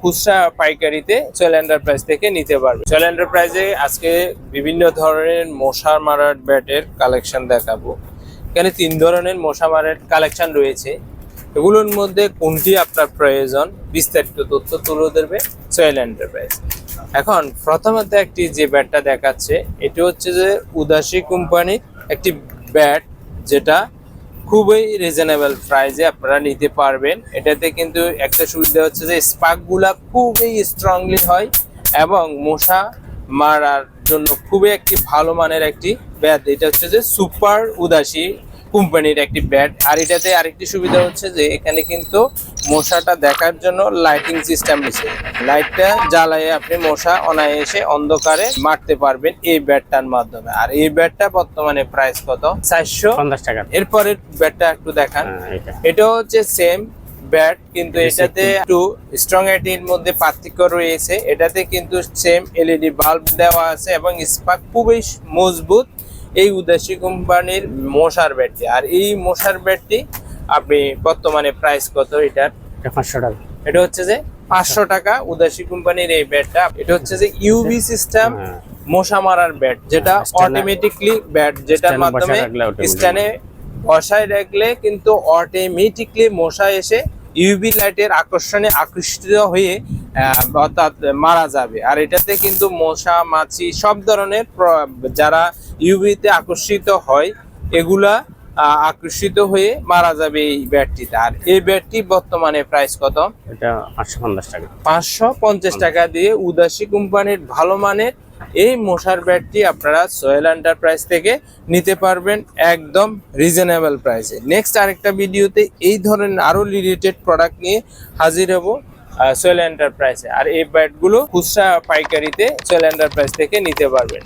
খুচরা পাইকারিতে সোয়েল এন্টারপ্রাইজ থেকে নিতে পারবে। সোয়েল এন্টারপ্রাইজে আজকে বিভিন্ন ধরনের মশা মারার ব্যাটের কালেকশন দেখাবো। এখানে তিন ধরনের মশা মারার কালেকশন রয়েছে। এগুলোর মধ্যে কোনটি আপনার প্রয়োজন, বিস্তারিত তথ্য তুলে ধরবে সোয়েল এন্টারপ্রাইজ এখন, প্রথমত একটি যে ব্যাটটা দেখাচ্ছে, এটি হচ্ছে যে উদাসী কোম্পানির একটি ব্যাট, যেটা খুবই রিজনেবল প্রাইসে আপনারা নিতে পারবেন। এটাতে কিন্তু একটা সুবিধা হচ্ছে যে স্পার্কগুলা খুবই স্ট্রংলি হয় এবং মশা মারার জন্য খুবই একটি ভালো মানের একটি ব্যাট এটা হচ্ছে যে সুপার উদাসী কোম্পানির একটি ব্যাট আর এটাতে আরেকটি সুবিধা হচ্ছে যে এখানে কিন্তু মশাটা দেখার জন্য লাইটিং সিস্টেম রয়েছে লাইটটা জ্বালায় আপনি মশা অনায়াসে অন্ধকারে মারতে পারবেন এই ব্যাটটার মাধ্যমে। আর এই ব্যাটটা বর্তমানে প্রাইস কত? চারশো। পঞ্চাশ টাকা। এরপরের ব্যাটটা একটু দেখান। হ্যাঁ, এটা। এটা হচ্ছে সেম ব্যাট কিন্তু এটাতে একটু স্ট্রং এটির মধ্যে পার্থক্য রয়েছে। এটাতে কিন্তু সেম এলইডি বাল্ব দেওয়া আছে এবং স্পার্ক খুবই মজবুত এই উদাসী কোম্পানির মশার ব্যাটটি আর এই মশার ব্যাটটি আপনি বর্তমানে প্রাইস কত? এটার এটা পাঁচশো টাকা। এটা হচ্ছে যে পাঁচশো টাকা উদাসী কোম্পানির এই ব্যাটটা। এটা হচ্ছে যে ইউভি সিস্টেম হ্যাঁ। মশা মারার ব্যাট যেটা হ্যাঁ, অটোমেটিকলি ব্যাট যেটার মাধ্যমে স্ট্যান্ডে বসায় রাখলে কিন্তু অটোমেটিকলি মশা এসে ইউভি লাইটের আকর্ষণে আকর্ষিত হয়ে অর্থাৎ মারা যাবে। আর এটাতে কিন্তু মশা মাছি সব ধরনের যারা ইউভিতে আকর্ষিত হয় এগুলা আকর্ষিত হয়ে মারা যাবে এই ব্যাটটিতে। আর এই ব্যাটটি বর্তমানে প্রাইস কত? এটা পাঁচশো পঞ্চাশ টাকা। পাঁচশো পঞ্চাশ টাকা দিয়ে উদাসী কোম্পানির ভালো মানের এই মশার ব্যাটটি আপনারা সোয়েল এন্টারপ্রাইজ থেকে নিতে পারবেন একদম রিজনেবল প্রাইসে নেক্সট আরেকটা ভিডিওতে এই ধরনের আরও রিলেটেড প্রোডাক্ট নিয়ে হাজির হব সোয়েল এন্টারপ্রাইজে আর এই ব্যাটগুলো খুচরা পাইকারিতে সোয়েল এন্টারপ্রাইজ থেকে নিতে পারবেন।